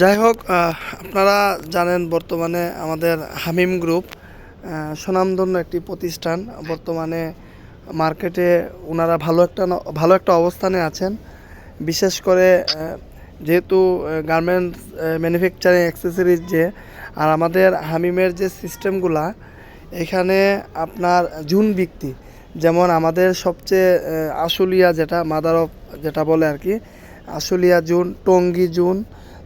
যাই হোক আপনারা জানেন বর্তমানে আমাদের হামিম গ্রুপ সুনামধন্য একটি প্রতিষ্ঠান। বর্তমানে মার্কেটে ওনারা ভালো একটা ভালো একটা অবস্থানে আছেন। বিশেষ করে যেহেতু গার্মেন্টস ম্যানুফ্যাকচারিং অ্যাক্সেসরিজ যে, আর আমাদের হামিমের যে সিস্টেমগুলা এখানে আপনার জুন বিক্রি যেমন আমাদের সবচেয়ে আশুলিয়া যেটা মাদার অফ যেটা বলে আর কি, আশুলিয়া জুন, টঙ্গী জুন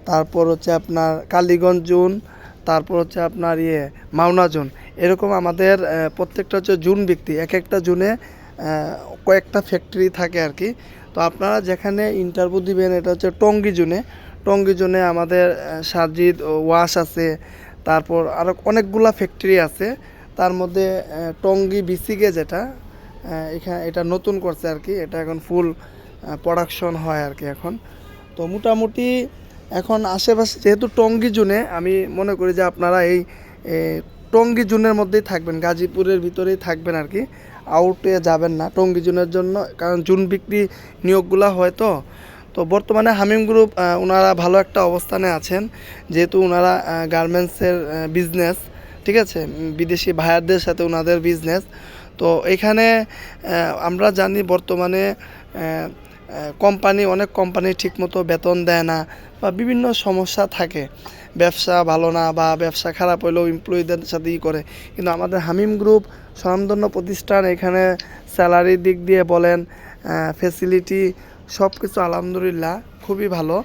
তারপর হচ্ছে আপনার কালীগঞ্জ জুন, তারপর হচ্ছে আপনার ইয়ে মাওনা জুন। এরকম আমাদের প্রত্যেকটা হচ্ছে জুন ব্যক্তি এক একটা জুনে কয়েকটা ফ্যাক্টরি থাকে আর কি। তো আপনারা যেখানে ইন্টারভিউ দিবেন, এটা হচ্ছে টঙ্গী জুনে। টঙ্গী জুনে আমাদের সাজিদ ওয়াশ আছে। তারপর আরও অনেকগুলা ফ্যাক্টরি আছে। তার মধ্যে টঙ্গী বিসিকে যেটা এখানে এটা নতুন করছে আর কি। এটা এখন ফুল প্রোডাকশন হয় আর কি এখন। তো মোটামুটি এখন আশেপাশে যেহেতু টঙ্গী জুনে, আমি মনে করি যে আপনারা এই টঙ্গী জুনের মধ্যেই থাকবেন, গাজীপুরের ভিতরেই থাকবেন আর কি। আউটে যাবেন না টঙ্গী জুনের জন্য, কারণ জুন বিক্রি নিয়োগগুলা হয় তো। তো বর্তমানে হামিম গ্রুপ ওনারা ভালো একটা অবস্থানে আছেন, যেহেতু ওনারা গার্মেন্টসের বিজনেস ঠিক আছে? বিদেশি ভাইয়ারদের সাথে ওনাদের বিজনেস তো এখানে আমরা জানি বর্তমানে কোম্পানি, অনেক কোম্পানি ঠিকমতো বেতন দেয় না বা বিভিন্ন সমস্যা থাকে। ব্যবসা ভালো না বা ব্যবসা খারাপ হলেও এমপ্লয়ীদের সাথে ই করে। কিন্তু আমাদের হামিম গ্রুপ স্বনামধন্য প্রতিষ্ঠান, এখানে স্যালারির দিক দিয়ে বলেন ফেসিলিটি সব কিছু আলহামদুলিল্লাহ খুবই ভালো।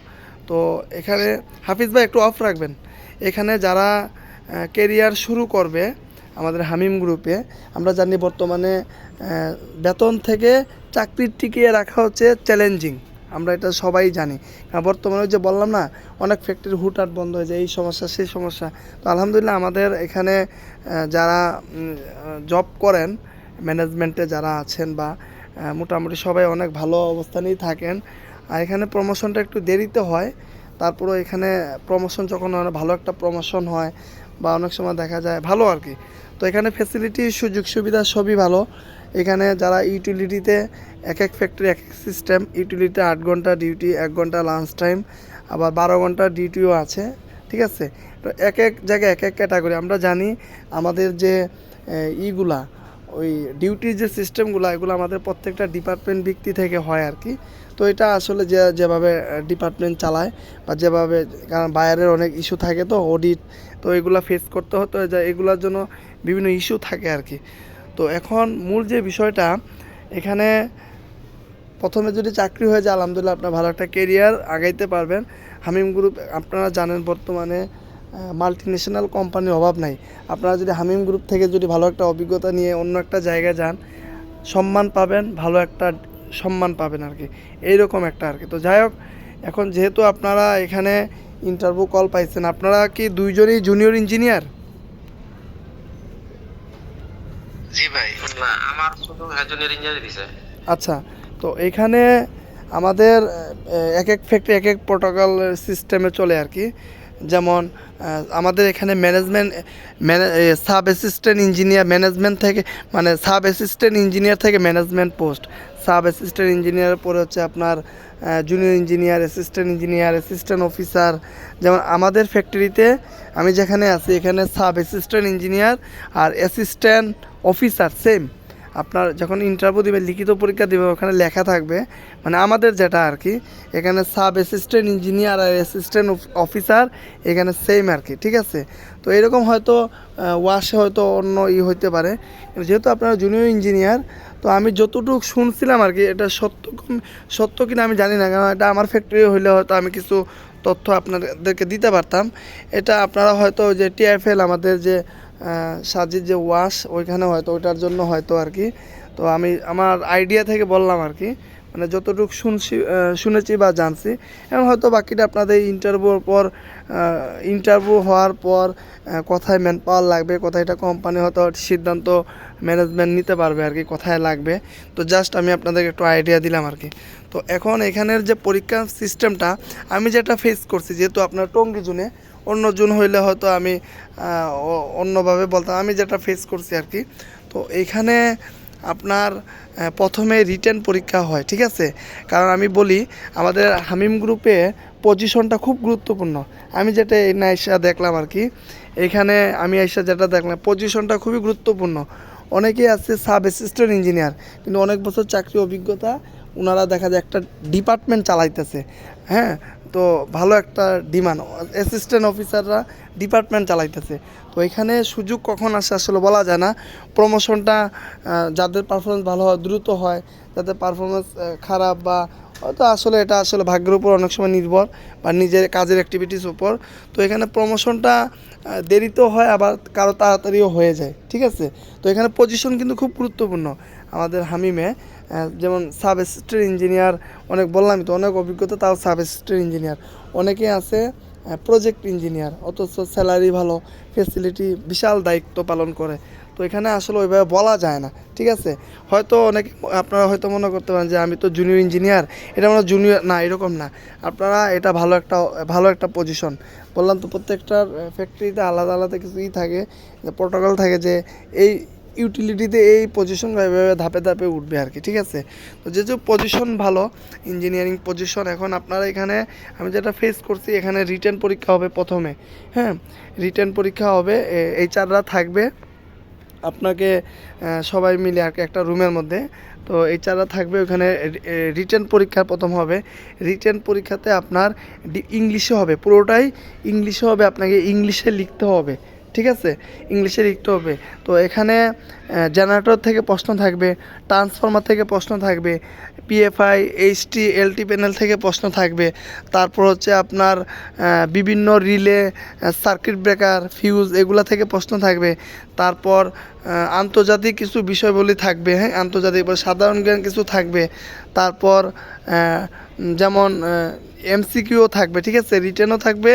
তো এখানে হাফিজ ভাই একটু অফ রাখবেন। এখানে যারা কেরিয়ার শুরু করবে আমাদের হামিম গ্রুপে আমরা জানি বর্তমানে বেতন থেকে চাকরির টিকিয়ে রাখা হচ্ছে চ্যালেঞ্জিং। আমরা এটা সবাই জানি। কারণ বর্তমানে যে বললাম না অনেক ফ্যাক্টরি হুটহাট বন্ধ হয়ে যায় এই সমস্যা সেই সমস্যা। তো আলহামদুলিল্লাহ আমাদের এখানে যারা জব করেন ম্যানেজমেন্টে যারা আছেন বা মোটামুটি সবাই অনেক ভালো অবস্থানেই থাকেন আর এখানে প্রমোশনটা একটু দেরিতে হয়। তারপরে এখানে প্রমোশন যখন হয়, ভালো একটা প্রমোশন হয় বা অনেক সময় দেখা যায় ভালো আর কি। তো এখানে ফেসিলিটি সুযোগ সুবিধা সবই ভালো। এখানে যারা ইউটিলিটিতে এক এক ফ্যাক্টরি এক এক সিস্টেম ইউটিলিটিতে আট ঘণ্টা ডিউটি এক ঘণ্টা লাঞ্চ টাইম আবার বারো ঘণ্টা ডিউটিও আছে, ঠিক আছে? তো এক এক জায়গায় এক এক ক্যাটাগরি আমরা জানি আমাদের যে ইগুলা, ওই ডিউটির যে সিস্টেমগুলো এগুলো আমাদের প্রত্যেকটা ডিপার্টমেন্ট ভিত্তি থেকে হয় আর কি। তো এটা আসলে যে, যেভাবে ডিপার্টমেন্ট চালায় বা যেভাবে, কারণ বাইরের অনেক ইস্যু থাকে তো অডিট তো এগুলো ফেস করতে হতো এগুলোর জন্য বিভিন্ন ইস্যু থাকে আর কি। তো এখন মূল যে বিষয়টা, এখানে প্রথমে যদি চাকরি হয়ে যায়, আলহামদুলিল্লাহ আপনার ভালো একটা কেরিয়ার আগাইতে পারবেন। হামিম গ্রুপ আপনারা জানেন বর্তমানে মাল্টি ন্যাশনাল কোম্পানির অভাব নাই। আপনারা যদি হামিম গ্রুপ থেকে যদি ভালো একটা অভিজ্ঞতা নিয়ে অন্য একটা জায়গায় যান, সম্মান পাবেন, ভালো একটা সম্মান পাবেন আর কি। এইরকম একটা আর কি। তো যাই হোক, এখন যেহেতু আপনারা এখানে ইন্টারভিউ কল পাইছেন, আপনারা কি দুইজনই জুনিয়র ইঞ্জিনিয়ার জি ভাই। না আমার শুধু জুনিয়র ইঞ্জিনিয়ার দিছে। আচ্ছা তো এখানে আমাদের এক এক ফ্যাক্টরি এক এক প্রোটোকল সিস্টেমে চলে আর কি। যেমন আমাদের এখানে management sub assistant engineer management থেকে মানে সাব অ্যাসিস্ট্যান্ট ইঞ্জিনিয়ার থেকে management post sub assistant engineer পরে হচ্ছে আপনার junior engineer assistant engineer assistant officer যেমন আমাদের ফ্যাক্টরিতে আমি যেখানে আছি, এখানে সাব অ্যাসিস্ট্যান্ট ইঞ্জিনিয়ার আর অ্যাসিস্ট্যান্ট অফিসার সেম আপনার যখন ইন্টারভিউ দিবে, লিখিত পরীক্ষা দেবে, ওখানে লেখা থাকবে মানে আমাদের যেটা আর কি, এখানে সাব অ্যাসিস্ট্যান্ট ইঞ্জিনিয়ার আর অ্যাসিস্ট্যান্ট অফিসার এখানে সেম আর কি, ঠিক আছে? তো এরকম হয়তো ওয়াশে হয়তো অন্য ই হইতে পারে। যেহেতু আপনারা জুনিয়র ইঞ্জিনিয়ার তো আমি যতটুকু শুনছিলাম আর কি, এটা সত্য সত্য কিনা আমি জানি না, কারণ এটা আমার ফ্যাক্টরি হইলে হয়তো আমি কিছু তথ্য আপনাদেরকে দিতে পারতাম। এটা আপনারা হয়তো যে টিএফএল আমাদের যে সাজির যে ওয়াশ, ওইখানে হয়তো, ওইটার জন্য হয়তো আর কি। তো আমি, আমার আইডিয়া থেকে বললাম আর কি মানে যতটুকু শুনছি শুনেছি বা জানছি এবং হয়তো বাকিটা আপনাদের ইন্টারভিউর পর ইন্টারভিউ হওয়ার পর কোথায় ম্যান পাওয়ার লাগবে, কোথায় এটা কোম্পানি হয়তো সিদ্ধান্ত ম্যানেজমেন্ট নিতে পারবে আর কি, কোথায় লাগবে। তো জাস্ট আমি আপনাদেরকে একটু আইডিয়া দিলাম আর কি। তো এখন এখানের যে পরীক্ষা সিস্টেমটা আমি যেটা ফেস করছি, যেহেতু আপনার টঙ্গি জুনে অন্য জুন হইলে হয়তো আমি অন্যভাবে বলতাম। আমি যেটা ফেস করছি আর কি। তো এইখানে আপনার প্রথমে রিটেন পরীক্ষা হয়, ঠিক আছে? কারণ আমি বলি, আমাদের হামিম গ্রুপে পজিশনটা খুব গুরুত্বপূর্ণ। আমি যেটা এই না এসে দেখলাম আর কি, এখানে আমি এসে যেটা দেখলাম পজিশনটা খুবই গুরুত্বপূর্ণ। অনেকেই আছে সাব অ্যাসিস্ট্যান্ট ইঞ্জিনিয়ার কিন্তু অনেক বছর চাকরি অভিজ্ঞতা ওনারা দেখা যায় একটা ডিপার্টমেন্ট চালাইতেছে। হ্যাঁ? তো ভালো একটা ডিমান্ড। অ্যাসিস্ট্যান্ট অফিসাররা ডিপার্টমেন্ট চালাইতেছে। তো এখানে সুযোগ কখন আসে আসলে বলা যায় না। প্রমোশনটা যাদের পারফরমেন্স ভালো হয়, দ্রুত হয়, যাদের পারফরমেন্স খারাপ বা হয়তো আসলে এটা আসলে ভাগ্যের উপর অনেক সময় নির্ভর বা নিজের কাজের অ্যাক্টিভিটিস উপর। তো এখানে প্রমোশনটা দেরিতেও হয়, আবার কারও তাড়াতাড়িও হয়ে যায়। ঠিক আছে? তো এখানে পজিশন কিন্তু খুব গুরুত্বপূর্ণ। আমাদের হামিমে যেমন সাব ইঞ্জিনিয়ার, অনেক বললামই তো, অনেক অভিজ্ঞতা, তাও সাব ইঞ্জিনিয়ার। অনেকে আছে প্রজেক্ট ইঞ্জিনিয়ার অথচ স্যালারি ভালো ফেসিলিটি বিশাল দায়িত্ব পালন করে। তো এখানে আসলে ওইভাবে বলা যায় না, ঠিক আছে? হয়তো অনেক আপনারা হয়তো মনে করতে পারেন যে আমি তো জুনিয়র ইঞ্জিনিয়ার এটা মানে জুনিয়র না, এরকম না। আপনারা এটা ভালো একটা ভালো একটা পজিশন বললাম তো, প্রত্যেকটার ফ্যাক্টরিতে আলাদা আলাদা কিছুই থাকে, যে প্রোটোকল থাকে যে এই ইউটিলিটিতে এই পজিশন এভাবে ধাপে ধাপে উঠবে আর কি, ঠিক আছে? তো যেহেতু পজিশন ভালো ইঞ্জিনিয়ারিং পজিশন এখন আপনারা এখানে, আমি যেটা ফেস করছি, এখানে রিটেন পরীক্ষা হবে প্রথমে হ্যাঁ? রিটেন পরীক্ষা হবে এইচআররা থাকবে, আপনাকে সবাই মিলে আর একটা রুমের মধ্যে, তো এইচআররা থাকবে ওখানে রিটেন পরীক্ষা প্রথম হবে রিটেন পরীক্ষাতে আপনার ইংলিশে হবে, পুরোটাই ইংলিশে হবে, আপনাকে ইংলিশে লিখতে হবে ঠিক আছে? ইংলিশে লিখতে হবে। তো এখানে জেনারেটর থেকে প্রশ্ন থাকবে ট্রান্সফর্মার থেকে প্রশ্ন থাকবে পিএফআই এইচটি এলটি প্যানেল থেকে প্রশ্ন থাকবে। তারপর হচ্ছে আপনার বিভিন্ন রিলে সার্কিট ব্রেকার ফিউজ এগুলা থেকে প্রশ্ন থাকবে। তারপর আন্তর্জাতিক কিছু বিষয়বলী থাকবে হ্যাঁ? আন্তর্জাতিক সাধারণ জ্ঞান কিছু থাকবে। তারপর যেমন এমসিকিউও থাকবে, ঠিক আছে? রিটার্নও থাকবে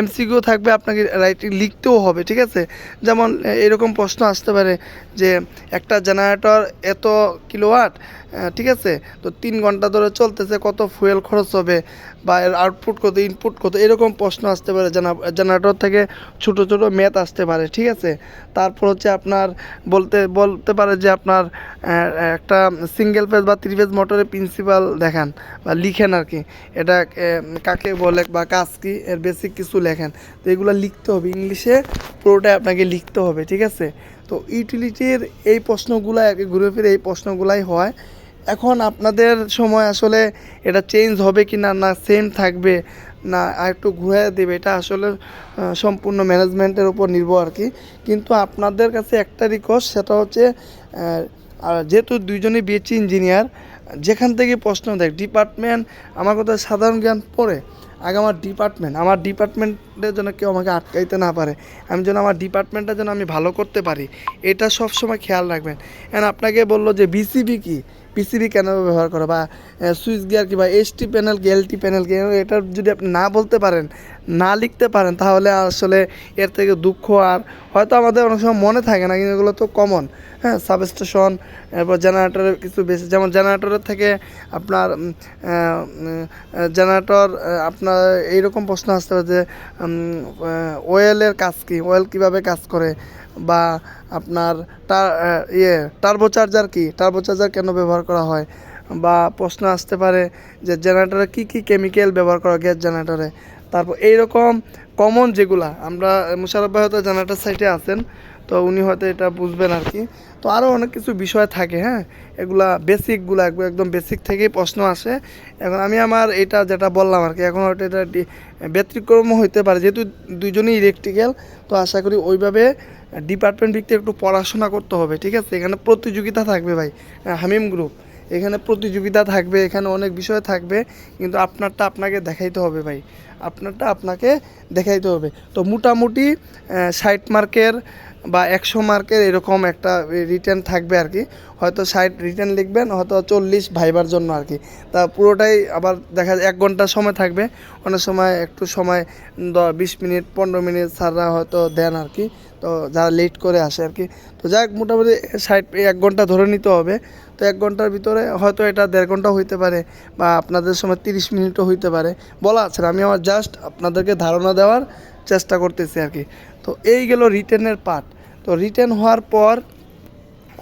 এমসিকিউও থাকবে, আপনাকে রাইটিং লিখতেও হবে, ঠিক আছে? যেমন এরকম প্রশ্ন আসতে পারে যে, একটা জেনারেটর এত কিলোওয়াট ঠিক আছে? তো তিন ঘণ্টা ধরে চলতেছে, কত ফুয়েল খরচ হবে? বা এর আউটপুট কত ইনপুট কত, এরকম প্রশ্ন আসতে পারে। জেনারেটর থেকে ছোট ছোট ম্যাথ আসতে পারে, ঠিক আছে? তারপর হচ্ছে আপনার বলতে বলতে পারে যে আপনার একটা সিঙ্গেল ফেজ বা থ্রি ফেজ মোটরের প্রিন্সিপাল দেখান বা লিখেন আর কি। এটা কাকে বলে বা কাজ কি, এর বেসিক কিছু লেখেন। তো এগুলো লিখতে হবে, ইংলিশে পুরোটাই আপনাকে লিখতে হবে, ঠিক আছে? তো ইউটিলিটির এই প্রশ্নগুলো ঘুরে ফিরে এই প্রশ্নগুলাই হয়। এখন আপনাদের সময় আসলে এটা চেঞ্জ হবে কি না না সেম থাকবে, না আর একটু ঘুরে দেবে, এটা আসলে সম্পূর্ণ ম্যানেজমেন্টের উপর নির্ভর আর কি। কিন্তু আপনাদের কাছে একটা রিকোয়েস্ট সেটা হচ্ছে আর যেহেতু দুইজনই বিএসসি ইঞ্জিনিয়ার যেখান থেকে প্রশ্ন দেয় ডিপার্টমেন্ট আমার কথা সাধারণ জ্ঞান পড়ে, আগে আমার ডিপার্টমেন্ট আমার ডিপার্টমেন্টের জন্য কেউ আমাকে আটকাইতে না পারে, আমি যেন আমার ডিপার্টমেন্টটা যেন আমি ভালো করতে পারি, এটা সব সময় খেয়াল রাখবেন। এখন আপনাকে বলল যে বিসিবি কি? পিসিবি কেন ব্যবহার করে বা সুইচ গিয়ার কি বা এসটি প্যানেল কি এলটি প্যানেল কি এটা যদি আপনি না বলতে পারেন, না লিখতে পারেন, তাহলে আসলে এর থেকে দুঃখ আর হয়তো আমাদের অনেক সময় মনে থাকে না, কিন্তু এগুলো তো কমন হ্যাঁ সাবস্টেশন এরপর জেনারেটরের কিছু বেশি, যেমন জেনারেটরের থেকে আপনার জেনারেটর আপনার এইরকম প্রশ্ন আসতে পারে যে ওয়েলের কাজ কি ওয়েল কীভাবে কাজ করে বা আপনার টার ইয়ে টার্বোচার্জার কি? টার্বোচার্জার কেন ব্যবহার করা হয়? বা প্রশ্ন আসতে পারে যে জেনারেটরে কি কি কেমিক্যাল ব্যবহার করা গ্যাস জেনারেটরে তারপর এইরকম কমন যেগুলা, আমরা মুশারফ ভাই হয়তো জেনারেটর সাইটে আছেন, তো উনি হয়তো এটা বুঝবেন আর কি। তো আরও অনেক কিছু বিষয় থাকে হ্যাঁ? এগুলা বেসিকগুলো একদম বেসিক থেকেই প্রশ্ন আসে। এখন আমি আমার এটা যেটা বললাম আর কি, এখন হয়তো এটা ব্যতিক্রমও হইতে পারে, যেহেতু দুজনেই ইলেকট্রিক্যাল তো আশা করি ওইভাবে ডিপার্টমেন্ট ভিত্তিক একটু পড়াশোনা করতে হবে, ঠিক আছে? এখানে প্রতিযোগিতা থাকবে ভাই হামিম গ্রুপ এখানে প্রতিযোগিতা থাকবে, এখানে অনেক বিষয় থাকবে, কিন্তু আপনারটা আপনাকে দেখাইতে হবে ভাই। আপনারটা আপনাকে দেখাইতে হবে। তো মোটামুটি ষাট মার্কের বা একশো মার্কের এরকম একটা রিটার্ন থাকবে আর কি। হয়তো ষাট রিটার্ন লিখবেন, হয়তো চল্লিশ ভাইবার জন্য আর কি। তা পুরোটাই আবার দেখা যায়, এক ঘণ্টা সময় থাকবে। অনেক সময় একটু সময় বিশ মিনিট, পনেরো মিনিট স্যাররা হয়তো দেন আর কি। তো যারা লেট করে আসে আর কি তো যাক মোটামুটি ষাট, এক ঘণ্টা ধরে নিতে হবে। তো এক ঘণ্টার ভিতরে হয়তো এটা দেড় ঘণ্টা হইতে পারে বা আপনাদের সময় তিরিশ মিনিটও হইতে পারে। বলা আছে আমি আমার জাস্ট আপনাদেরকে ধারণা দেওয়ার চেষ্টা করতেছি আর কি তো এই গেল রিটেনের পার্ট তো রিটেন হওয়ার পর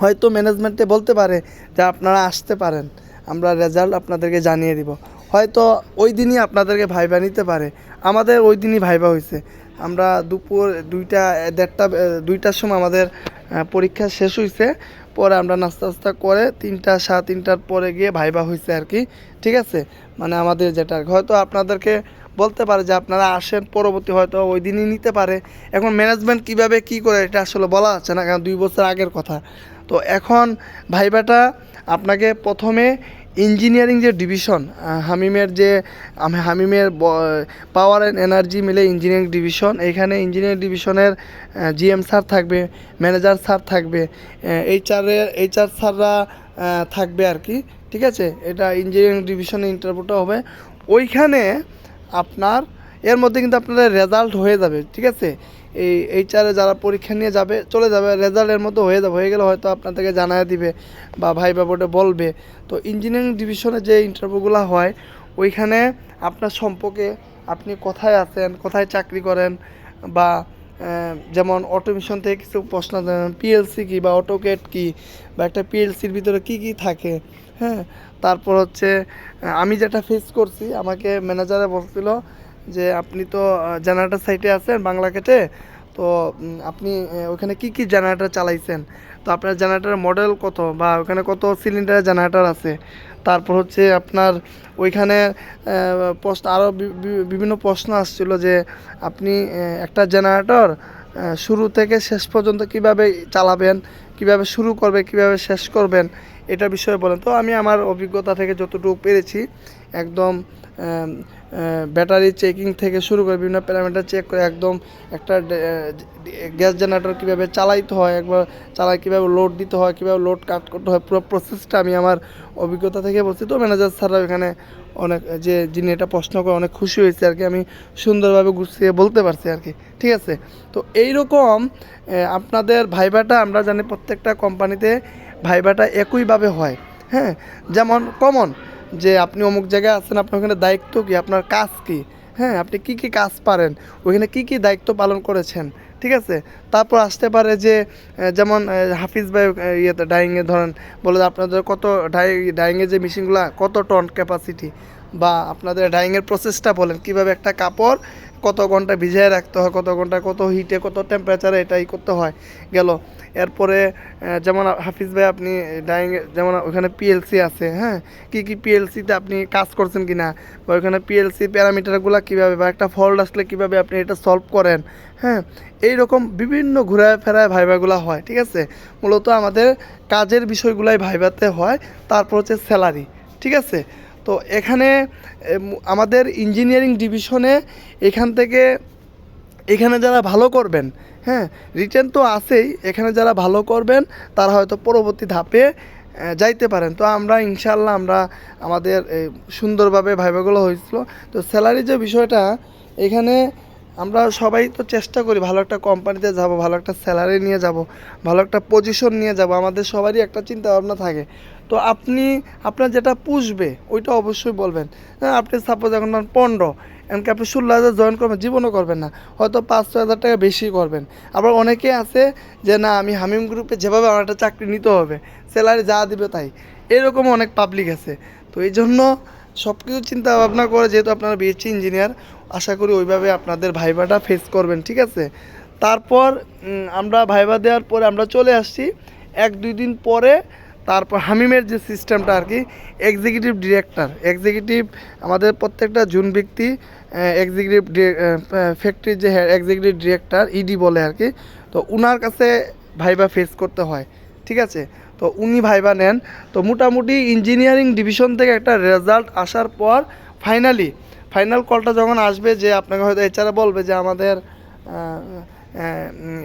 হয়তো ম্যানেজমেন্টে বলতে পারে যে আপনারা আসতে পারেন। আমরা রেজাল্ট আপনাদেরকে জানিয়ে দিব। হয়তো ওই দিনই আপনাদেরকে ভাইবা নিতে পারে। আমাদের ওই দিনই ভাইবা হয়েছে আমরা দুপুর দুইটা, দেড়টা দুইটার সময় আমাদের পরীক্ষা শেষ হয়েছে পরে আমরা নাস্তা নাস্তা করে তিনটা, সাড়ে তিনটার পরে গিয়ে ভাইবা হয়েছে আর কি। ঠিক আছে? মানে আমাদের যেটা হয়তো আপনাদেরকে বলতে পারে যে আপনারা আসেন, পরবর্তী হয়তো ওই দিনই নিতে পারে। এখন ম্যানেজমেন্ট কীভাবে কি করে এটা আসলে বলা যাচ্ছে না, কারণ দুই বছর আগের কথা। তো এখন ভাইবাটা আপনাকে প্রথমে ইঞ্জিনিয়ারিং যে ডিভিশন হামিমের যে, আমি হামিমের পাওয়ার অ্যান্ড এনার্জি মিলে ইঞ্জিনিয়ারিং ডিভিশন এইখানে ইঞ্জিনিয়ারিং ডিভিশনের জিএম স্যার থাকবে ম্যানেজার স্যার থাকবে এইচআরের এইচআর স্যাররা থাকবে আর কি, ঠিক আছে? এটা ইঞ্জিনিয়ারিং ডিভিশনে ইন্টারভিউটা হবে। ওইখানে আপনার, এর মধ্যে কিন্তু আপনাদের রেজাল্ট হয়ে যাবে, ঠিক আছে? এই এইচআরে যারা পরীক্ষা নিয়ে যাবে, চলে যাবে, রেজাল্টের মতো হয়ে যাবে, হয়ে গেলে হয়তো আপনাদেরকে জানায় দিবে বা ভাই বাবোটে বলবে। তো ইঞ্জিনিয়ারিং ডিভিশনে যে ইন্টারভিউগুলো হয়, ওইখানে আপনার সম্পর্কে আপনি কোথায় আছেন, কোথায় চাকরি করেন বা যেমন অটোমেশন থেকে কিছু প্রশ্ন পিএলসি কী বা অটোকেট কি বা একটা পিএলসির ভিতরে কি কি থাকে হ্যাঁ? তারপর হচ্ছে আমি যেটা ফেস করছি, আমাকে ম্যানেজারে বলছিল যে আপনি তো জেনারেটর সাইটে আছেন, বাংলা কেটে। তো আপনি ওখানে কি কি জেনারেটর চালাইছেন? তো আপনার জেনারেটরের মডেল কত বা ওখানে কত সিলিন্ডারের জেনারেটর আছে? তারপর হচ্ছে আপনার ওইখানে প্রশ্ন আরও বিভিন্ন প্রশ্ন আসছিল যে আপনি একটা জেনারেটর শুরু থেকে শেষ পর্যন্ত কীভাবে চালাবেন, কীভাবে শুরু করবে কীভাবে শেষ করবেন, এটা বিষয়ে বলেন। তো আমি আমার অভিজ্ঞতা থেকে যতটুকু পেরেছি একদম ব্যাটারি চেকিং থেকে শুরু করে বিভিন্ন প্যারামিটার চেক করে একদম একটা গ্যাস জেনারেটর কীভাবে চালাইতে হয়, একবার চালাই কীভাবে লোড দিতে হয়, কীভাবে লোড কাট করতে হয়, পুরো প্রসেসটা আমি আমার অভিজ্ঞতা থেকে বলছি। তো ম্যানেজার স্যাররা এখানে অনেক, যে যিনি এটা প্রশ্ন করে অনেক খুশি হয়েছে আর কি, আমি সুন্দরভাবে গুছিয়ে বলতে পারছি আর কি, ঠিক আছে? তো এই রকম আপনাদের ভাইবাটা আমরা জানি প্রত্যেকটা কোম্পানিতে ভাইবাটা একইভাবে হয় হ্যাঁ? যেমন কমন যে আপনি অমুক জায়গায় আছেন, আপনার ওখানে দায়িত্ব কী? আপনার কাজ কী? হ্যাঁ আপনি কি কি কাজ পারেন? ওইখানে কি কি দায়িত্ব পালন করেছেন? ঠিক আছে? তারপর আসতে পারে যে যেমন হাফিজ ভাই ইয়েতে ডাইংয়ে ধরেন, বলে আপনাদের কত ডাই ডাইংয়ের যে মেশিনগুলো কত টন ক্যাপাসিটি বা আপনাদের ডাইংয়ের প্রসেসটা বলেন, কীভাবে একটা কাপড় কত ঘণ্টা ভিজিয়ে রাখতে হয়, কত ঘণ্টা কত হিটে কত টেম্পারেচারে এটাই করতে হয়, গেল। এরপরে যেমন হাফিজ ভাই আপনি ডাইং যেমন ওখানে পিএলসি আছে হ্যাঁ? কি কি পিএলসিতে আপনি কাজ করছেন কি না বা ওখানে পিএলসি প্যারামিটারগুলো কীভাবে, বা একটা ফল্ট আসলে কীভাবে আপনি এটা সলভ করেন হ্যাঁ? এই রকম বিভিন্ন ঘুরায় ফেরায় ভাইবাগুলো হয়, ঠিক আছে? মূলত আমাদের কাজের বিষয়গুলাই ভাইবাতে হয়, তারপর হচ্ছে স্যালারি ঠিক আছে? তো এখানে আমাদের ইঞ্জিনিয়ারিং ডিভিশনে এখান থেকে, এখানে যারা ভালো করবেন হ্যাঁ রিটার্ন তো আসেই এখানে যারা ভালো করবেন, তারা হয়তো পরবর্তী ধাপে যাইতে পারেন। তো আমরা ইনশাল্লাহ আমরা আমাদের সুন্দরভাবে ভাইভাগুলো হয়েছিল। তো স্যালারি যে বিষয়টা, এখানে আমরা সবাই তো চেষ্টা করি ভালো একটা কোম্পানিতে যাব, ভালো একটা স্যালারি নিয়ে যাব, ভালো একটা পজিশন নিয়ে যাব, আমাদের সবারই একটা চিন্তা ভাবনা থাকে। তো আপনি, আপনার যেটা পুষবে, ওইটা অবশ্যই বলবেন। হ্যাঁ আপনি সাপোজ এখন পনেরো, এমনকি আপনি ষোলো হাজার জয়েন করবেন, জীবনও করবেন না। হয়তো পাঁচ, ছয় হাজার টাকা বেশি করবেন। আবার অনেকে আছে যে, না, আমি হামিম গ্রুপে যেভাবে আমার একটা চাকরি নিতে হবে স্যালারি যা দিবে তাই। এরকম অনেক পাবলিক আছে। তো এই জন্য সব কিছু চিন্তা ভাবনা করে, যেহেতু আপনারা বিএসসি ইঞ্জিনিয়ার আশা করি ওইভাবে আপনাদের ভাইবাটা ফেস করবেন, ঠিক আছে? তারপর আমরা ভাইবা দেওয়ার পরে আমরা চলে আসছি। এক, দুই দিন পরে তারপর হামিমের যে সিস্টেমটা আর কি এক্সিকিউটিভ ডিরেক্টর এক্সিকিউটিভ আমাদের প্রত্যেকটা জুন ব্যক্তি এক্সিকিউটিভ ফ্যাক্টরির যে এক্সিকিউটিভ ডিরেক্টর ইডি বলে আর কি, তো উনার কাছে ভাইবা ফেস করতে হয়, ঠিক আছে? তো উনি ভাইবা নেন। তো মোটামুটি ইঞ্জিনিয়ারিং ডিভিশন থেকে একটা রেজাল্ট আসার পর ফাইনালি ফাইনাল কলটা যখন আসবে যে আপনাকে হয়তো এছাড়া বলবে যে আমাদের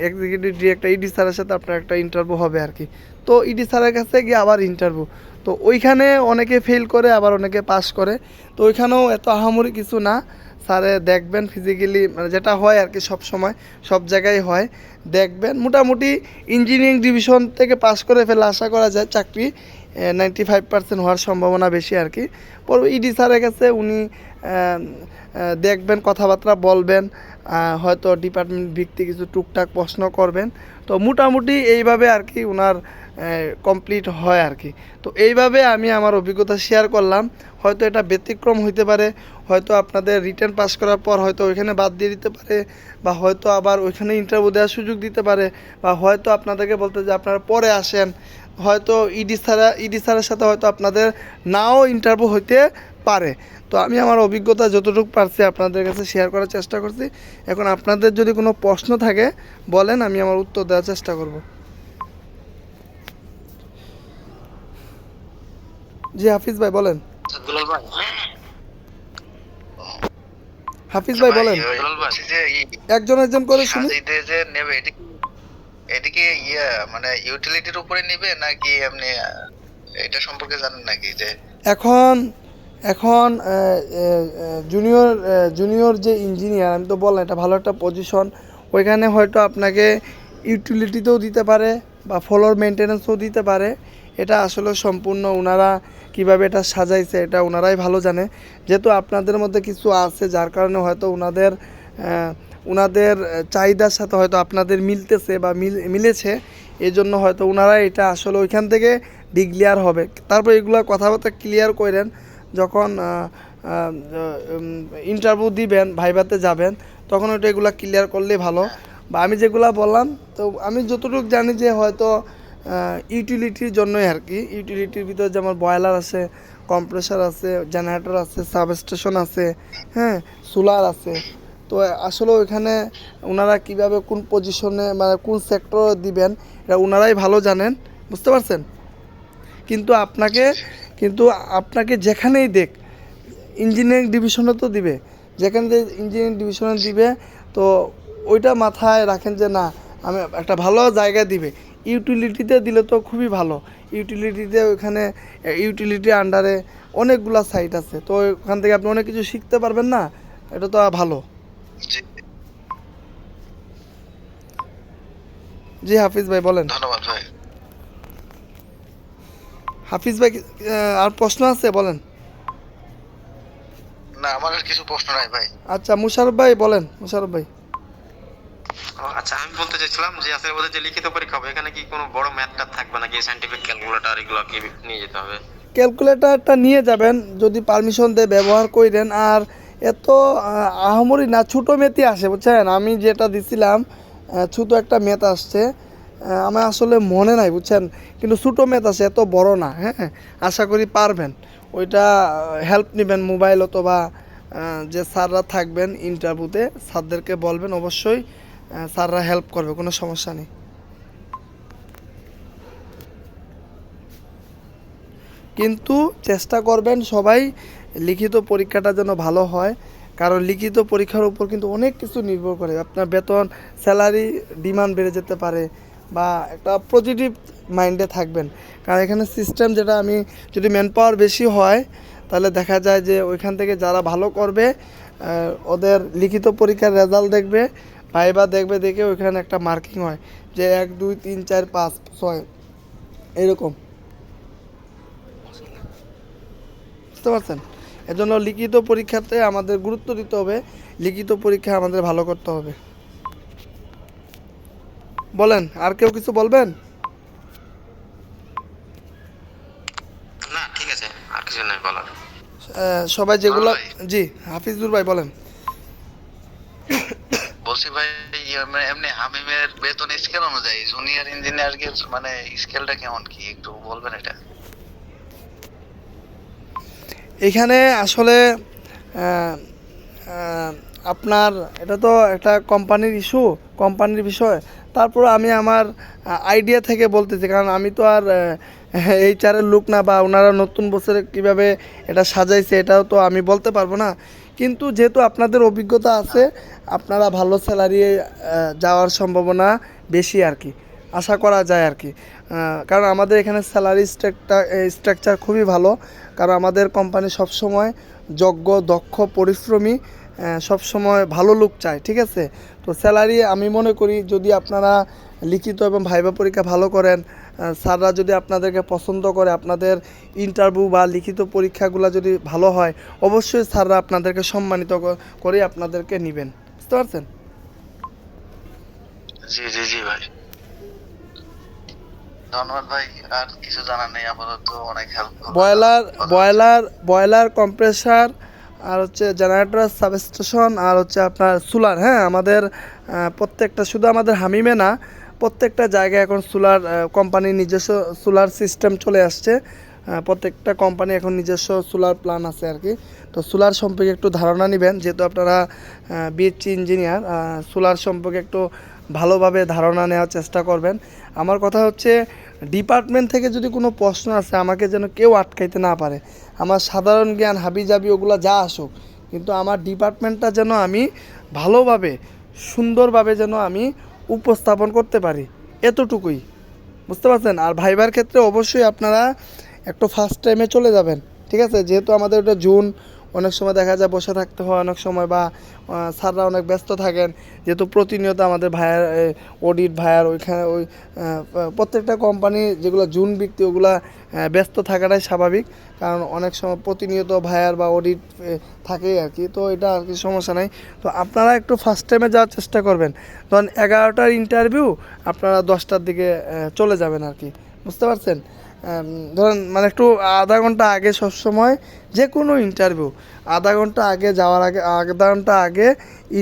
এক্সিকিউটিভ ডিরেক্টর ইডি স্যারের সাথে আপনার একটা ইন্টারভিউ হবে আর কি। তো ইডি স্যারের কাছে গিয়ে আবার ইন্টারভিউ তো ওইখানে অনেকে ফেল করে, আবার অনেকে পাস করে। তো ওইখানেও এত আহামরি কিছু না। স্যারে দেখবেন ফিজিক্যালি মানে যেটা হয় আর কি সব সময় সব জায়গায় হয়। দেখবেন মোটামুটি ইঞ্জিনিয়ারিং ডিভিশন থেকে পাস করে ফেলে আশা করা যায় চাকরি নাইনটি ফাইভ পার্সেন্ট হওয়ার সম্ভাবনা বেশি আর কি। পরে ইডি স্যারের কাছে উনি দেখবেন, কথাবার্তা বলবেন হয়তো ডিপার্টমেন্ট ভিত্তিক কিছু টুকটাক প্রশ্ন করবেন। তো মোটামুটি এইভাবে আর কি ওনার কমপ্লিট হয় আর কি। তো এইভাবে আমি আমার অভিজ্ঞতা শেয়ার করলাম। হয়তো এটা ব্যতিক্রম হইতে পারে, হয়তো আপনাদের রিটার্ন পাস করার পর হয়তো ওইখানে বাদ দিয়ে দিতে পারে, বা হয়তো আবার ওইখানে ইন্টারভিউ দেওয়ার সুযোগ দিতে পারে, বা হয়তো আপনাদেরকে বলতে যে আপনারা পরে আসেন। হয়তো ইডি স্যারা ইডি স্যারের সাথে হয়তো আপনাদের নাও ইন্টারভিউ হইতে পারে। তো আমি আমার অভিজ্ঞতা যতটুকু পারছি আপনাদের কাছে শেয়ার করার চেষ্টা করছি। এখন আপনাদের যদি কোনো প্রশ্ন থাকে, বলেন, আমি আমার উত্তর দেওয়ার চেষ্টা করব। জি হাফিজ ভাই বলেন। হাফিজ ভাই বলেন। একজন একজন করে শুনি। যে নেবে এটা কি এটা ইয়ে মানে ইউটিলিটির উপরে নেবে নাকি এমনি এটা সম্পর্কে জানেন নাকি যে এখন এখন জুনিয়র জুনিয়র যে ইঞ্জিনিয়ার আমি তো বললাম এটা ভালো একটা পজিশন ওইখানে হয়তো আপনাকে ইউটিলিটিতেও দিতে পারে বা ফ্লোর মেনটেন্যান্সও দিতে পারে। এটা আসলে সম্পূর্ণ ওনারা কীভাবে এটা সাজাইছে, এটা ওনারাই ভালো জানে। যেহেতু আপনাদের মধ্যে কিছু আছে, যার কারণে হয়তো ওনাদের ওনাদের চাহিদার সাথে হয়তো আপনাদের মিলতেছে বা মিল- মিলেছে। এই জন্য হয়তো ওনারা এটা আসলে ওইখান থেকে ডিক্লিয়ার হবে। তারপর এগুলো কথাবার্তা ক্লিয়ার করেন, যখন ইন্টারভিউ দিবেন, ভাইভাতে যাবেন, তখন ওইটা এগুলো ক্লিয়ার করলেই ভালো। বা আমি যেগুলো বললাম, তো আমি যতটুকু জানি যে হয়তো ইউটিলিটির জন্যই আর কি। ইউটিলিটির ভিতরে যেমন বয়লার আছে কম্প্রেসার আছে জেনারেটর আছে সাবস্টেশন আছে হ্যাঁ সোলার আছে। তো আসলে ওইখানে ওনারা কীভাবে কোন পজিশনে মানে কোন সেক্টর দিবেন, এটা ওনারাই ভালো জানেন, বুঝতে পারছেন? কিন্তু আপনাকে কিন্তু আপনাকে যেখানেই দেখ ইঞ্জিনিয়ারিং ডিভিশনে তো দিবে। যেখানে ইঞ্জিনিয়ারিং ডিভিশনে দিবে, তো ওইটা মাথায় রাখেন যে না, আমি একটা ভালো জায়গা দিবে। ইউটিলিটিতে দিলে তো খুবই ভালো। ইউটিলিটিতে ওইখানে ইউটিলিটির আন্ডারে অনেকগুলা সাইট আছে। তো ওখান থেকে আপনি অনেক কিছু শিখতে পারবেন না এটা তো ভালো। জি। হাফিজ ভাই বলেন। ধন্যবাদ ভাই। হাফিজ ভাই আর প্রশ্ন আছে? বলেন। না আমার আর কিছু প্রশ্ন নাই ভাই। আচ্ছা মুশারফ ভাই বলেন। মুশারফ ভাই। আচ্ছা আমি বলতে চাইছিলাম যে আসলে ওদের যে লিখিত পরীক্ষা হবে এখানে কি কোনো বড় ম্যাথটা থাকবে নাকি সাইন্টিফিক ক্যালকুলেটর এগুলো কি নিয়ে যেতে হবে? ক্যালকুলেটারটা নিয়ে যাবেন যদি পারমিশন দেয় ব্যবহার করেন আর এত আহ, আহামরি না ছোটো মেথি আসে বুঝছেন? আমি যেটা দিছিলাম ছোটো একটা মেথ আসছে আমার আসলে মনে নাই বুঝছেন? কিন্তু ছোটো মেথ আছে এত বড় না হ্যাঁ? আশা করি পারবেন। ওইটা হেল্প নেবেন মোবাইল অথবা যে স্যাররা থাকবেন ইন্টারভিউতে স্যারদেরকে বলবেন অবশ্যই। স্যাররা হেল্প করবে, কোনো সমস্যা নেই। কিন্তু চেষ্টা করবেন সবাই লিখিত পরীক্ষাটা যেন ভালো হয়, কারণ লিখিত পরীক্ষার উপর কিন্তু অনেক কিছু নির্ভর করে। আপনার বেতন স্যালারি ডিমান্ড বেড়ে যেতে পারে বা একটা পজিটিভ মাইন্ডে থাকবেন। কারণ এখানে সিস্টেম যেটা আমি যদি ম্যান পাওয়ার বেশি হয়, তাহলে দেখা যায় যে ওইখান থেকে যারা ভালো করবে ওদের লিখিত পরীক্ষার রেজাল্ট দেখবে ভাইবা দেখবে দেখে ওইখানে একটা মার্কিং হয় যে এক দুই তিন চার পাঁচ ছয়। এরকম। বুঝতে পারছেন? এজন্য লিখিত পরীক্ষাতে আমাদের গুরুত্ব দিতে হবে। লিখিত পরীক্ষা আমাদের ভালো করতে হবে। বলেন আর কেউ কিছু বলবেন? সবাই যেগুলো জি হাফিজুর ভাই বলেন। বলছি ভাই ইয়ে মানে এমনি হামিমের বেতন স্কেল অনুযায়ী জুনিয়র ইঞ্জিনিয়ার মানে স্কেলটা কেমন? কি একটু বলবেন এটা? এখানে আসলে আপনার এটা তো একটা কোম্পানির ইস্যু কোম্পানির বিষয়। তারপর আমি আমার আইডিয়া থেকে বলতেছি, কারণ আমি তো আর এইচআরের লোক না বা ওনারা নতুন বছরে কীভাবে এটা সাজাইছে, এটাও তো আমি বলতে পারব না। কিন্তু যেহেতু আপনাদের অভিজ্ঞতা আছে আপনারা ভালো স্যালারি যাওয়ার সম্ভাবনা বেশি আর কি। আশা করা যায় আর কি। কারণ আমাদের এখানে স্যালারি স্ট্রাকচার স্ট্রাকচার খুবই ভালো। কারণ আমাদের কোম্পানি সবসময় যোগ্য দক্ষ পরিশ্রমী আহ, সব সময় ভালো লোক চায় ঠিক আছে? তো স্যালারি আমি মনে করি যদি আপনারা লিখিত এবং ভাইবা পরীক্ষা ভালো করেন স্যাররা যদি আপনাদেরকে পছন্দ করে আপনাদের ইন্টারভিউ বা লিখিত পরীক্ষাগুলো যদি ভালো হয় অবশ্যই স্যাররা আপনাদেরকে সম্মানিত করে আপনাদেরকে নেবেন। বুঝতে পারছেন? জি জি জি ভাই। ধন্যবাদ ভাই আর কিছু জানার নেই আপাতত অনেক help boiler boiler boiler compressor আর হচ্ছে জেনারেটর সাবস্টেশন আর হচ্ছে আপনার সোলার হ্যাঁ? আমাদের প্রত্যেকটা শুধু আমাদের হামিমে না প্রত্যেকটা জায়গায় এখন সোলার কোম্পানির নিজস্ব সোলার সিস্টেম চলে আসছে। প্রত্যেকটা কোম্পানি এখন নিজস্ব সোলার প্ল্যান আছে আর কি। তো সোলার সম্পর্কে একটু ধারণা নেবেন, যেহেতু আপনারা বিএসসি ইঞ্জিনিয়ার সোলার সম্পর্কে একটু ভালোভাবে ধারণা নেওয়ার চেষ্টা করবেন। আমার কথা হচ্ছে ডিপার্টমেন্ট থেকে যদি কোনো প্রশ্ন আসে, আমাকে যেন কেউ আটকাইতে না পারে। আমার সাধারণ জ্ঞান হাবি হাবিজাবি ওগুলো যা আসুক, কিন্তু আমার ডিপার্টমেন্টটা যেন আমি ভালোভাবে, সুন্দরভাবে যেন আমি উপস্থাপন করতে পারি, এতটুকুই। বুঝতে পারছেন? আর ভাইবার ক্ষেত্রে অবশ্যই আপনারা একটু ফার্স্ট টাইমে চলে যাবেন, ঠিক আছে? যেহেতু আমাদের ওটা জুন অনেক সময় দেখা যায় বসে থাকতে হয়, অনেক সময় বা স্যাররা অনেক ব্যস্ত থাকেন। যেহেতু প্রতিনিয়ত আমাদের ভাইয়ার অডিট ভাইয়ার ওইখানে ওই প্রত্যেকটা কোম্পানি যেগুলো জুন বিক্রি ওগুলা ব্যস্ত থাকাটাই স্বাভাবিক। কারণ অনেক সময় প্রতিনিয়ত ভাইয়ার বা অডিট থাকেই আর কি। তো এটা আর কি সমস্যা নাই। তো আপনারা একটু ফার্স্ট টাইমে যাওয়ার চেষ্টা করবেন। ধরুন এগারোটার ইন্টারভিউ আপনারা দশটার দিকে চলে যাবেন আর কি। বুঝতে পারছেন? ধরেন মানে একটু আধা ঘণ্টা আগে সবসময় যে কোনো ইন্টারভিউ আধা ঘণ্টা আগে যাওয়ার আগে, আধা ঘণ্টা আগে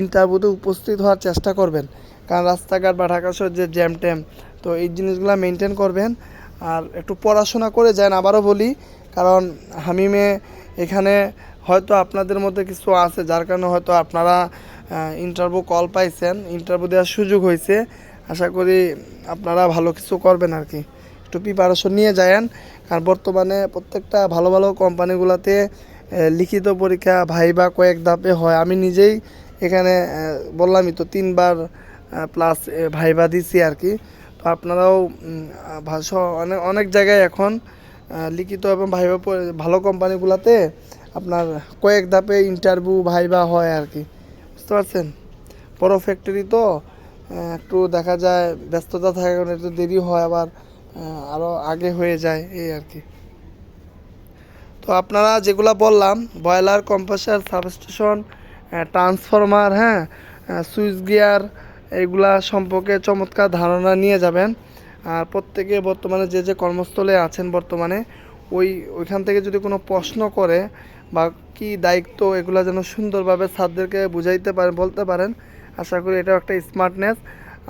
ইন্টারভিউতে উপস্থিত হওয়ার চেষ্টা করবেন। কারণ রাস্তাঘাট বা ঢাকা শহর যে জ্যাম ট্যাম তো এই জিনিসগুলো মেনটেন করবেন। আর একটু পড়াশোনা করে যান, আবারও বলি, কারণ হামিমে এখানে হয়তো আপনাদের মধ্যে কিছু আছে, যার কারণে হয়তো আপনারা ইন্টারভিউ কল পাইছেন ইন্টারভিউ দেওয়ার সুযোগ হয়েছে আশা করি আপনারা ভালো কিছু করবেন আর কি। একটু প্রিপারেশন নিয়ে যায়েন। কারণ বর্তমানে প্রত্যেকটা ভালো ভালো কোম্পানিগুলোতে লিখিত পরীক্ষা ভাইবা কয়েক ধাপে হয়। আমি নিজেই এখানে বললামই তো তিনবার প্লাস ভাইবা দিছি আর কি। তো আপনারাও ভাষা অনেক অনেক জায়গায় এখন লিখিত এবং ভাইবা ভালো কোম্পানিগুলোতে আপনার কয়েক ধাপে ইন্টারভিউ ভাইবা হয় আর কি। বুঝতে পারছেন? বড় ফ্যাক্টরি তো একটু দেখা যায়, ব্যস্ততা থাকে একটু দেরি হয় আবার আরও আগে হয়ে যায়, এই আর কি। তো আপনারা যেগুলো বললাম বয়লার কম্প্রেসার সাবস্টেশন ট্রান্সফরমার হ্যাঁ সুইচ গিয়ার এগুলা সম্পর্কে চমৎকার ধারণা নিয়ে যাবেন। আর প্রত্যেকে বর্তমানে যে যে কর্মস্থলে আছেন বর্তমানে, ওই, ওইখান থেকে যদি কোনো প্রশ্ন করে বা কি দায়িত্ব, এগুলো যেন সুন্দরভাবে স্যারদেরকে বুঝাইতে পারেন বলতে পারেন, আশা করি এটাও একটা স্মার্টনেস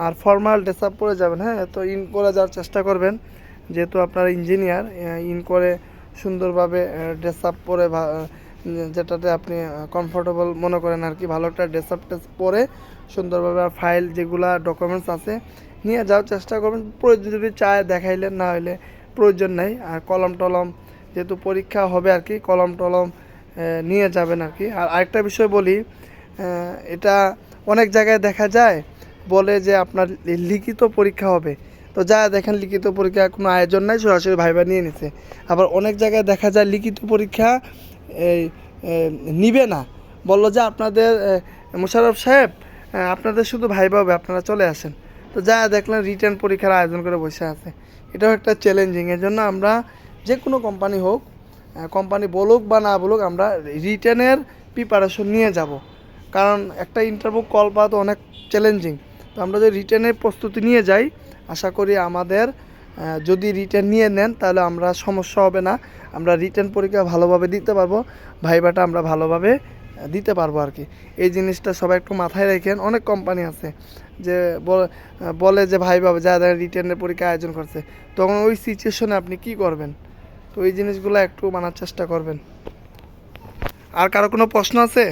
আর ফর্মাল ড্রেস আপ করে যাবেন হ্যাঁ? তো ইন করে যাওয়ার চেষ্টা করবেন। যেহেতু আপনারা ইঞ্জিনিয়ার ইন করে সুন্দরভাবে ড্রেস আপ পরে যেটাতে আপনি কমফোর্টেবল মনে করেন আর কি, ভালো একটা ড্রেস আপ টেস পরে সুন্দরভাবে ফাইল যেগুলা ডকুমেন্টস আছে, নিয়ে যাওয়ার চেষ্টা করবেন। প্রয়োজন যদি চায় দেখাইলেন, না হলে প্রয়োজন নাই। আর কলম টলম, যেহেতু পরীক্ষা হবে আর কি, কলম টলম নিয়ে যাবেন আর কি। আর আরেকটা বিষয় বলি এটা অনেক জায়গায় দেখা যায় বলে যে আপনার লিখিত পরীক্ষা হবে। তো যা দেখেন লিখিত পরীক্ষা কোনো আয়োজন নাই সরাসরি ভাইবা নিয়ে নিছে। আবার অনেক জায়গায় দেখা যায় লিখিত পরীক্ষা এই নিবে না। বলল যে আপনাদের এ, মোশাররফ সাহেব আপনাদের শুধু ভাইবা হবে আপনারা চলে আসেন। তো যা দেখলেন রিটার্ন পরীক্ষার আয়োজন করে বসে আছে। এটাও একটা চ্যালেঞ্জিং এর জন্য আমরা যে কোনো কোম্পানি হোক কোম্পানি বলুক বা না বলুক আমরা রিটার্নের প্রিপারেশন নিয়ে যাব। কারণ একটা ইন্টারভিউ কল পাওয়া তো অনেক চ্যালেঞ্জিং তো আমরা যদি রিটার্নের প্রস্তুতি নিয়ে যাই, আশা করি আমাদের যদি রিটার্ন নিয়ে নেন, তাহলে আমরা সমস্যা হবে না। আমরা রিটার্ন পরীক্ষা ভালোভাবে দিতে পারব ভাইবাটা আমরা ভালোভাবে দিতে পারব আর কি। এই জিনিসটা সবাই একটু মাথায় রেখেন, অনেক কোম্পানি আছে যে বলে যে ভাই বাবা যা রিটার্নের পরীক্ষা আয়োজন করছে। তখন ওই সিচুয়েশনে আপনি কি করবেন? তো এই জিনিসগুলো একটু মানার চেষ্টা করবেন। আর কারও কোনো প্রশ্ন আছে?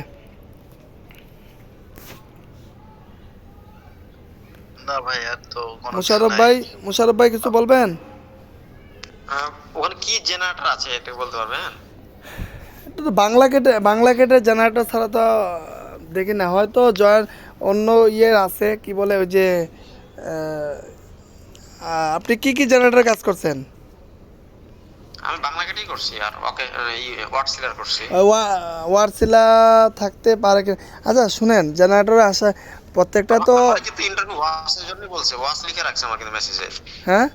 না ভাই আর তো মুশারফ ভাই মুশারফ ভাই কিছু বলবেন? ওখানে কি জেনারেটর আছে এটা বলতে পারবেন? এটা তো বাংলা কেটে বাংলা কেটে জেনারেটর ছাড়া তো দেখি না হয়তো জয়েন অন্য ইয়ে আছে কি বলে ওই যে আপনি কি কি জেনারেটর কাজ করছেন? আমি বাংলা এটাই করছি আর ওকে ওয়ার্ড সিলার করছি। ওয়ারসিলা থাকতে পারে কি আচ্ছা শুনেন জেনারেটরে আসা প্রত্যেকটা তো কিন্তু ইন্টারভিউ ওয়াসের জন্যই বলছে ওয়াস লিখে রাখছে আমার কিন্তু মেসেজে হ্যাঁ?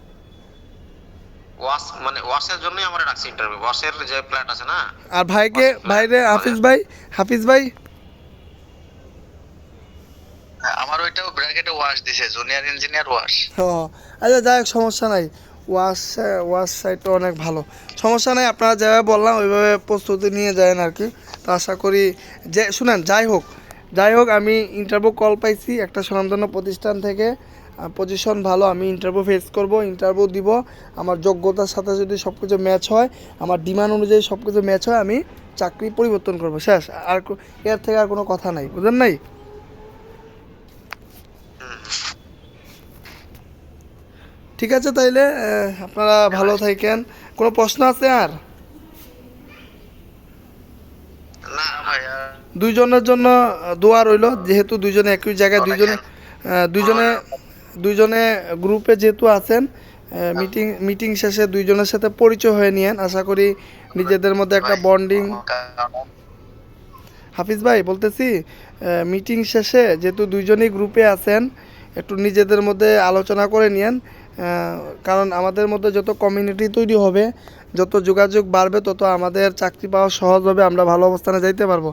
ওয়াস মানে ওয়াসের জন্যই আমার রাখছে ইন্টারভিউ ওয়াসের যে প্ল্যাট আছে না? আর ভাইকে ভাই রে হাফিজ ভাই হাফিজ ভাই। হ্যাঁ, আমার ওইটাও ব্র্যাকেটে ওয়াশ দিছে জুনিয়র ইঞ্জিনিয়ার ওয়াশ ও আচ্ছা যাই হোক সমস্যা নাই। ওয়াশ ওয়াশ সাইডটা অনেক ভালো। সমস্যা নাই আপনারা যেভাবে বললাম ওইভাবে প্রস্তুতি নিয়ে যাবেন আর কি। তো আশা করি যে শুনেন যাই হোক যাই হোক, আমি ইন্টারভিউ কল পাইছি। একটা স্বনামধন্য প্রতিষ্ঠান থেকে পজিশন ভালো, আমি ইন্টারভিউ ফেস করব ইন্টারভিউ দিব। আমার যোগ্যতার সাথে যদি সব কিছু ম্যাচ হয়, আমার ডিমান্ড অনুযায়ী সব কিছু ম্যাচ হয়, আমি চাকরি পরিবর্তন করব। শেষ, আর এর থেকে আর কোনো কথা নাই, বুঝলেন নাই? ঠিক আছে তাইলে আপনারা ভালো থাকেন। কোনো প্রশ্ন আছে আর? না ভাইয়া। দুইজনের জন্য দোয়া রইল যেহেতু দুইজনে একই জায়গায় দুইজনে দুইজনে দুইজনে গ্রুপে যেহেতু আছেন মিটিং মিটিং শেষে দুইজনের সাথে পরিচয় হয়ে নিয়েন। আশা করি নিজেদের মধ্যে একটা বন্ডিং হাফিজ ভাই বলতেছি মিটিং শেষে যেহেতু দুইজনেই গ্রুপে আছেন একটু নিজেদের মধ্যে আলোচনা করে নিয়েন কারণ আমাদের মধ্যে যত কমিউনিটি তৈরি হবে যত যোগাযোগ বাড়বে, তত আমাদের চাকরি পাওয়া সহজ হবে, আমরা ভালো অবস্থানে যাইতে পারব।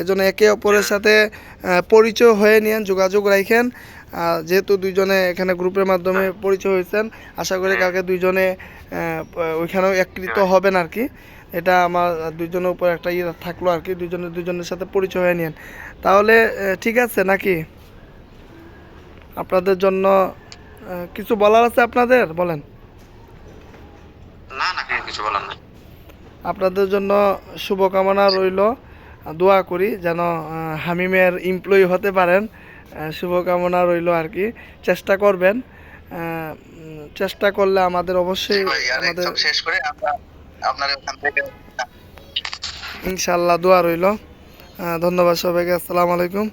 এজন্য একে অপরের সাথে পরিচয় হয়ে নিয়েন, যোগাযোগ রাখেন যেহেতু দুইজনে এখানে গ্রুপের মাধ্যমে পরিচয় হয়েছেন, আশা করি কালকে দুইজনে ওইখানেও একত্রিত হবেন আর কি এটা আমার দুইজনের উপর একটা ইয়ে থাকল আর কি দুজনের দুজনের সাথে পরিচয় হয়ে নিন তাহলে ঠিক আছে নাকি? আপনাদের জন্য কিছু বলার আছে আপনাদের? বলেন। না না কিছু বলার নাই? আপনাদের জন্য শুভকামনা রইল। দোয়া করি যেন হামিমের এমপ্লয়ি হতে পারেন। শুভকামনা রইল আর কি। চেষ্টা করবেন। চেষ্টা করলে আমাদের অবশ্যই আমাদের শেষ করে আপনার ওখান থেকে ইনশাল্লাহ দোয়া রইল। ধন্যবাদ সবাইকে। আসসালামু আলাইকুম।